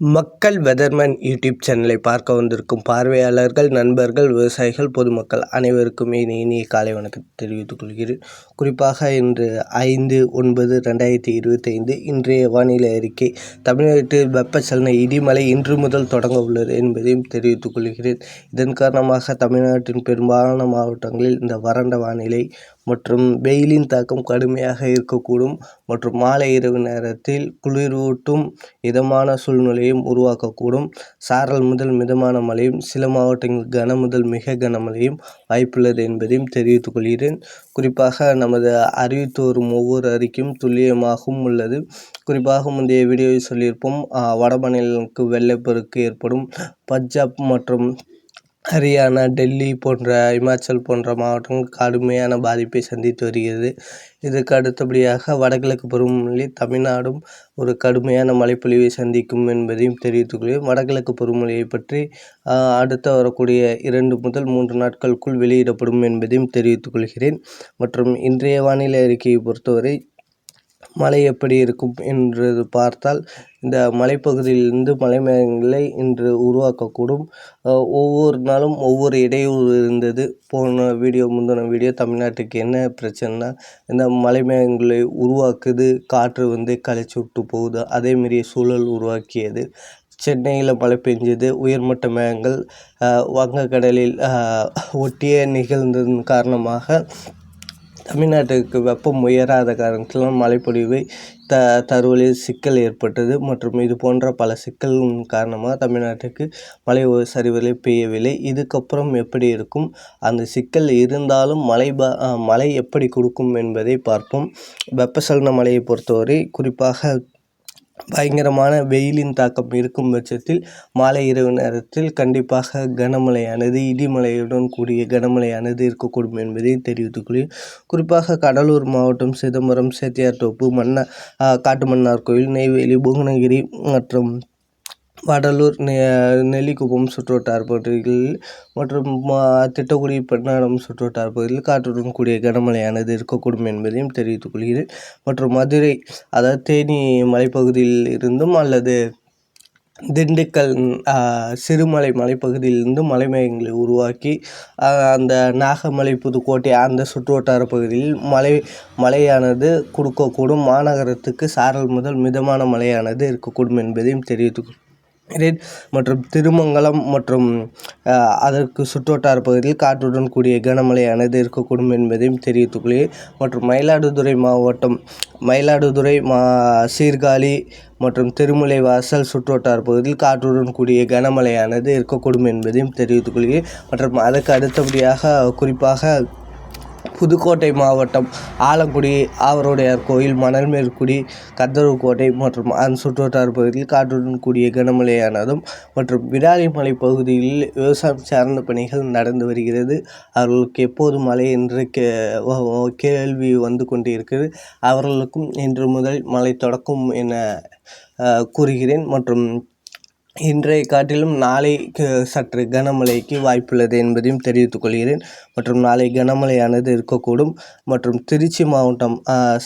மக்கள் weatherman YouTube சேனலை பார்க்க வந்திருக்கும் பார்வையாளர்கள் நண்பர்கள் விவசாயிகள் பொதுமக்கள் அனைவருக்குமே இனிய காலை வணக்கம் தெரிவித்துக் கொள்கிறேன். குறிப்பாக இன்று ஐந்து ஒன்பது ரெண்டாயிரத்தி இருபத்தைந்து இன்றைய வானிலை அறிக்கை. தமிழ்நாட்டில் வெப்பச்சலன இடிமலை இன்று முதல் தொடங்க உள்ளது என்பதையும் தெரிவித்துக் கொள்கிறேன். இதன் காரணமாக தமிழ்நாட்டின் பெரும்பாலான மாவட்டங்களில் இந்த வறண்ட வானிலை மற்றும் வெயிலின் தாக்கம் கடுமையாக இருக்கக்கூடும் மற்றும் மாலை இரவு நேரத்தில் குளிரூட்டும் இதமான சூழ்நிலையும் உருவாக்கக்கூடும். சாரல் முதல் மிதமான மழையும் சில மாவட்டங்களில் கன முதல் மிக கனமழையும் வாய்ப்புள்ளது என்பதையும் தெரிவித்துக் கொள்கிறேன். குறிப்பாக நமது அறிவித்து வரும் ஒவ்வொரு அறிக்கையும் துல்லியமாகவும் உள்ளது. குறிப்பாக முந்தைய வீடியோவில் சொல்லியிருப்போம் வட மாநிலங்களுக்கு வெள்ளப்பெருக்கு ஏற்படும். பஞ்சாப் மற்றும் ஹரியானா டெல்லி போன்ற இமாச்சல் போன்ற மாவட்டங்கள் கடுமையான பாதிப்பை சந்தித்து வருகிறது. இதற்கு அடுத்தபடியாக வடகிழக்கு பருவமழை தமிழ்நாடும் ஒரு கடுமையான மழைப்பொழிவை சந்திக்கும் என்பதையும் தெரிவித்துக் வடகிழக்கு பருவமழையை பற்றி அடுத்து வரக்கூடிய இரண்டு முதல் மூன்று நாட்களுக்குள் வெளியிடப்படும் என்பதையும் தெரிவித்துக் கொள்கிறேன் மற்றும் இன்றைய வானிலை அறிக்கையை பொறுத்தவரை மழை எப்படி இருக்கும் என்று பார்த்தால் இந்த மலைப்பகுதியிலிருந்து மலை மேகங்களை இன்று உருவாக்கக்கூடும். ஒவ்வொரு நாளும் ஒவ்வொரு இடையூறு இருந்தது. போன வீடியோ முந்தின வீடியோ தமிழ்நாட்டுக்கு என்ன பிரச்சனைனா இந்த மலை மேகங்களை உருவாக்குது காற்று வந்து கலைச்சி விட்டு போகுது அதேமாரி சூழல் உருவாக்கியது. சென்னையில் மழை பெஞ்சது உயர்மட்ட மேகங்கள் வங்கக்கடலில் ஒட்டிய நிகழ்ந்ததன் காரணமாக தமிழ்நாட்டுக்கு வெப்பம் உயராத காரணத்தினால் மழைப்பொழிவை த தருவலில் சிக்கல் ஏற்பட்டது மற்றும் இது போன்ற பல சிக்கல்களின் காரணமாக தமிழ்நாட்டுக்கு மழை சரிவரை பெய்யவில்லை. இதுக்கப்புறம் எப்படி இருக்கும்? அந்த சிக்கல் இருந்தாலும் மழை ப மழை எப்படி கொடுக்கும் என்பதை பார்ப்போம். வெப்பசலன மழையை பொறுத்தவரை குறிப்பாக பயங்கரமான வெயிலின் தாக்கம் இருக்கும் பட்சத்தில் மாலை இரவு நேரத்தில் கண்டிப்பாக கனமழையானது இடிமலையுடன் கூடிய கனமழையானது இருக்கக்கூடும் என்பதை தெரிவித்துக் குறிப்பாக கடலூர் மாவட்டம் சிதம்பரம் சேத்தியார்தோப்பு மன்ன காட்டுமன்னார் கோயில் நெய்வேலி புவனகிரி மற்றும் வடலூர் நெ நெல்லிக்குப்பம் சுற்றுவட்டார பகுதிகளில் மற்றும் திட்டக்குடி பெண்ணாடம் சுற்றுவட்டார பகுதியில் காற்றுடன் கூடிய கனமழையானது இருக்கக்கூடும் என்பதையும் தெரிவித்துக் கொள்கிறேன். மற்றும் மதுரை அதாவது தேனி மலைப்பகுதியில் இருந்தும் அல்லது திண்டுக்கல் சிறுமலை மலைப்பகுதியிலிருந்து மலை மேகங்களை உருவாக்கி அந்த நாகமலை புதுக்கோட்டை அந்த சுற்றுவட்டார பகுதியில் மழை மழையானது கொடுக்கக்கூடும் மாநகரத்துக்கு சாரல் முதல் மிதமான மழையானது இருக்கக்கூடும் என்பதையும் தெரிவித்துக் மற்றும் திருமங்கலம் மற்றும் அதற்கு சுற்றுவட்டார பகுதியில் காற்றுடன் கூடிய கனமழையானது இருக்கக்கூடும் என்பதையும் தெரிவித்துக்கொள்கிறேன். மற்றும் மயிலாடுதுறை மாவட்டம் மயிலாடுதுறை மா சீர்காழி மற்றும் திருமலை வாசல் சுற்றுவட்டார பகுதியில் காற்றுடன் கூடிய கனமழையானது இருக்கக்கூடும் என்பதையும் தெரிவித்துக்கொள்கிறேன். மற்றும் அதற்கு அடுத்தபடியாக குறிப்பாக புதுக்கோட்டை மாவட்டம் ஆலங்குடி அவருடைய கோயில் மணல்மேல்குடி கந்தர்வக்கோட்டை மற்றும் அதன் சுற்றுவட்டார பகுதியில் காற்றுடன் கூடிய கனமழையானதும் மற்றும் விடாலிமலை பகுதியில் விவசாயம் சார்ந்த பணிகள் நடந்து வருகிறது. அவர்களுக்கு எப்போது மழை என்று கே கேள்வி வந்து கொண்டிருக்கிறது. அவர்களுக்கும் இன்று முதல் மழை தொடக்கும் என கூறுகிறேன். மற்றும் இன்றைய காட்டிலும் நாளை சற்று கனமழைக்கு வாய்ப்புள்ளது என்பதையும் தெரிவித்துக் கொள்கிறேன். மற்றும் நாளை கனமழையானது இருக்கக்கூடும். மற்றும் திருச்சி மாவட்டம்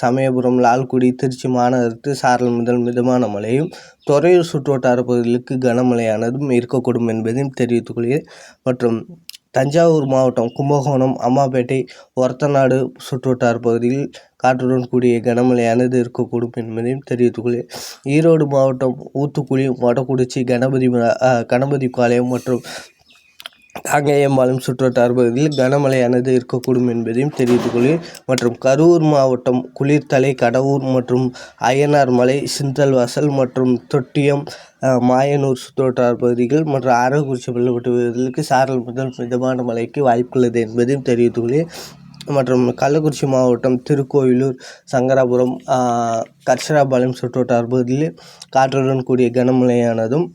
சமயபுரம் லால்குடி திருச்சி மாநகரத்து சாரல் முதல் மிதமான மழையும் துறையூர் சுற்றுவட்டார பகுதிகளுக்கு கனமழையானதும் இருக்கக்கூடும் என்பதையும் தெரிவித்துக் கொள்கிறேன். மற்றும் தஞ்சாவூர் மாவட்டம் கும்பகோணம் அம்மாபேட்டை ஒரத்தநாடு சுற்றுவட்டார பகுதியில் காற்றுடன் கூடிய கனமழையானது இருக்கக்கூடும் என்பதையும் தெரிவித்துக் ஈரோடு மாவட்டம் ஊத்துக்குளி வடக்குடிச்சி கணபதி கணபதி பாளையம் மற்றும் காங்கேயம்பாளையம் சுற்றுவட்டார பகுதியில் கனமழையானது இருக்கக்கூடும் என்பதையும் தெரிவித்துக் மற்றும் கரூர் மாவட்டம் குளிர்தலை கடவூர் மற்றும் அய்யனார் மலை சிந்தல்வாசல் மற்றும் தொட்டியம் மாயனூர் சுற்றுவட்டார பகுதிகள் மற்றும் அரவக்குறிச்சி பள்ளப்பட்டு பகுதிகளுக்கு சாரல் முதல் மிதமான மழைக்கு வாய்ப்புள்ளது என்பதையும் தெரிவித்துக் மற்றும் கள்ளக்குறிச்சி மாவட்டம் திருக்கோவிலூர் சங்கராபுரம் கர்ஷராபாளையம் சுற்றுவட்டார பகுதியில் காற்றுடன் கூடிய கனமழையானதும்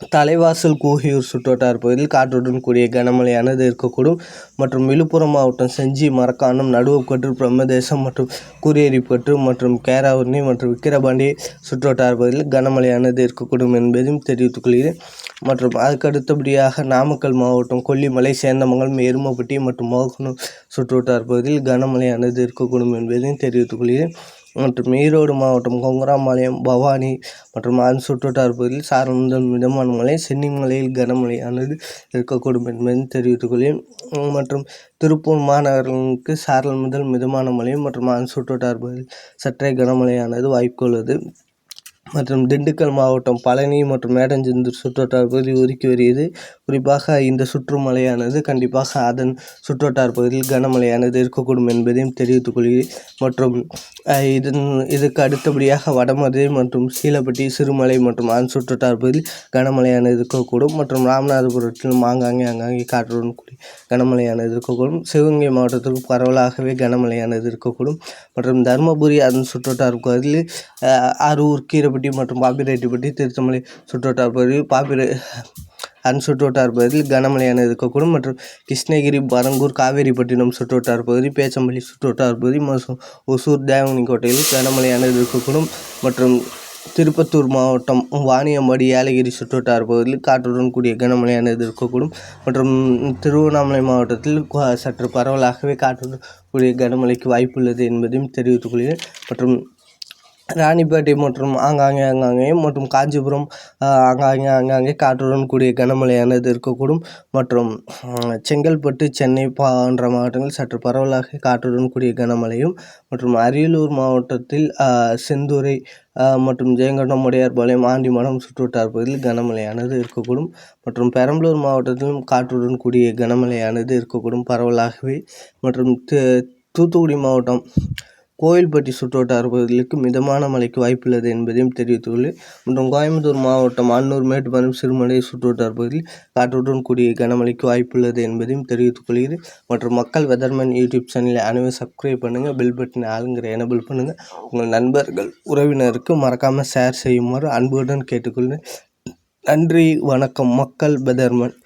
தலைவாசல் கூகியூர் சுற்றுவட்டார பகுதியில் காற்றுடன் கூடிய கனமழையானது இருக்கக்கூடும். மற்றும் விழுப்புரம் மாவட்டம் செஞ்சி மரக்காணம் நடுவப்பட்டு பிரம்மதேசம் மற்றும் கூரியரிப்பட்டு மற்றும் கேராவர்ணி மற்றும் விக்கிரபாண்டி சுற்றுவட்டார பகுதியில் கனமழையானது இருக்கக்கூடும் என்பதையும் தெரிவித்துக் கொள்கிறேன். மற்றும் அதுக்கு அடுத்தபடியாக நாமக்கல் மாவட்டம் கொல்லிமலை சேந்தமங்கலம் எருமப்பட்டி மற்றும் மோகனூர் சுற்றுவட்டார பகுதியில் கனமழையானது இருக்கக்கூடும் என்பதையும் தெரிவித்துக் கொள்கிறேன். மற்றும் ஈரோடு மாவட்டம் கொங்கராம்பாளையம் பவானி மற்றும் அதன் சுற்றுவட்டார பகுதியில் சாரல் முதல் மிதமான மழை சென்னிமலையில் கனமழையானது இருக்கக்கூடும் என்பதை தெரிவித்துக் மற்றும் திருப்பூர் மாநகரங்களுக்கு சாரல் முதல் மிதமான மழை மற்றும் அதன் சுற்றுவட்டார பகுதியில் சற்றே கனமழையானது வாய்ப்பு உள்ளது. மற்றும் திண்டுக்கல் மாவட்டம் பழனி மற்றும் மேடஞ்சந்தூர் சுற்றுவட்டார பகுதி ஒதுக்கி வருகிறது. குறிப்பாக இந்த சுற்றுமலையானது கண்டிப்பாக அதன் சுற்றுவட்டார பகுதியில் கனமழையானது இருக்கக்கூடும் என்பதையும் தெரிவித்துக் கொள்கிறேன். மற்றும் இதன் இதுக்கு அடுத்தபடியாக வடமதுரை மற்றும் சீலப்பட்டி சிறுமலை மற்றும் அதன் சுற்றுவட்டார பகுதியில் கனமழையானது இருக்கக்கூடும். மற்றும் ராமநாதபுரத்திலும் ஆங்காங்கே ஆங்காங்கே காற்றுடன் கூடிய கனமழையானது இருக்கக்கூடும். சிவகங்கை மாவட்டத்திற்கு பரவலாகவே கனமழையானது இருக்கக்கூடும். மற்றும் தருமபுரி அதன் சுற்றுவட்டார பகுதியில் அரூர் அரூர் பற்றி மற்றும் பாப்பிரெட்டிப்பட்டி திருத்தமலை சுற்றுவட்டார் பகுதி பாப்பிரை அன் சுற்றுவட்டார் பகுதியில் கனமழையானது இருக்கக்கூடும் மற்றும் கிருஷ்ணகிரி பரங்கூர் காவேரிப்பட்டினம் சுற்றுவட்டார் பகுதி பேச்சம்பள்ளி சுற்றுவட்டார் பகுதி மற்றும் ஒசூர் தேவனிக்கோட்டையில் கனமழையானது இருக்கக்கூடும் மற்றும் திருப்பத்தூர் மாவட்டம் வாணியம்பாடி ஏலகிரி சுற்றுவட்டார் பகுதியில் காற்றுடன் கூடிய கனமழையானது இருக்கக்கூடும் மற்றும் திருவண்ணாமலை மாவட்டத்தில் சற்று பரவலாகவே காற்றுடன் கூடிய கனமழைக்கு வாய்ப்புள்ளது என்பதையும் தெரிவித்துக் கொள்கிறேன். மற்றும் ராணிப்பேட்டை மற்றும் ஆங்காங்கே ஆங்காங்கே மற்றும் காஞ்சிபுரம் ஆங்காங்கே ஆங்காங்கே காற்றுடன் கூடிய கனமழையானது இருக்கக்கூடும். மற்றும் செங்கல்பட்டு சென்னை போன்ற மாவட்டங்களில் சற்று பரவலாக காற்றுடன் கூடிய கனமழையும் மற்றும் அரியலூர் மாவட்டத்தில் செந்துறை மற்றும் ஜெயங்கொண்டம் உடையார்பாளையம் ஆண்டிமடம் சுற்றுவட்டார பகுதியில் கனமழையானது இருக்கக்கூடும். மற்றும் பெரம்பலூர் மாவட்டத்திலும் காற்றுடன் கூடிய கனமழையானது இருக்கக்கூடும் பரவலாகவே. மற்றும் தூத்துக்குடி மாவட்டம் கோயில்பட்டி சுற்றுவட்டார பகுதிகளுக்கு மிதமான மழைக்கு வாய்ப்புள்ளது என்பதையும் தெரிவித்துள்ளது. மற்றும் கோயம்புத்தூர் மாவட்டம் அன்னூர் மேட்டுப்பாளையம் சிறுமலை சுற்றுவட்டார பகுதியில் காற்றுடன் கூடிய கனமழைக்கு வாய்ப்புள்ளது என்பதையும் தெரிவித்துக் கொள்கிறது. மற்றும் மக்கள் வெதர்மேன் யூடியூப் சேனலை அனைவரும் சப்ஸ்கிரைப் பண்ணுங்கள் பெல் பட்டனை ஆளுங்கிற எனபிள் பண்ணுங்கள் உங்கள் நண்பர்கள் உறவினருக்கு மறக்காமல் ஷேர் செய்யுமாறு அன்புடன் கேட்டுக்கொள்கிறேன். நன்றி வணக்கம். மக்கள் பெதர்மன்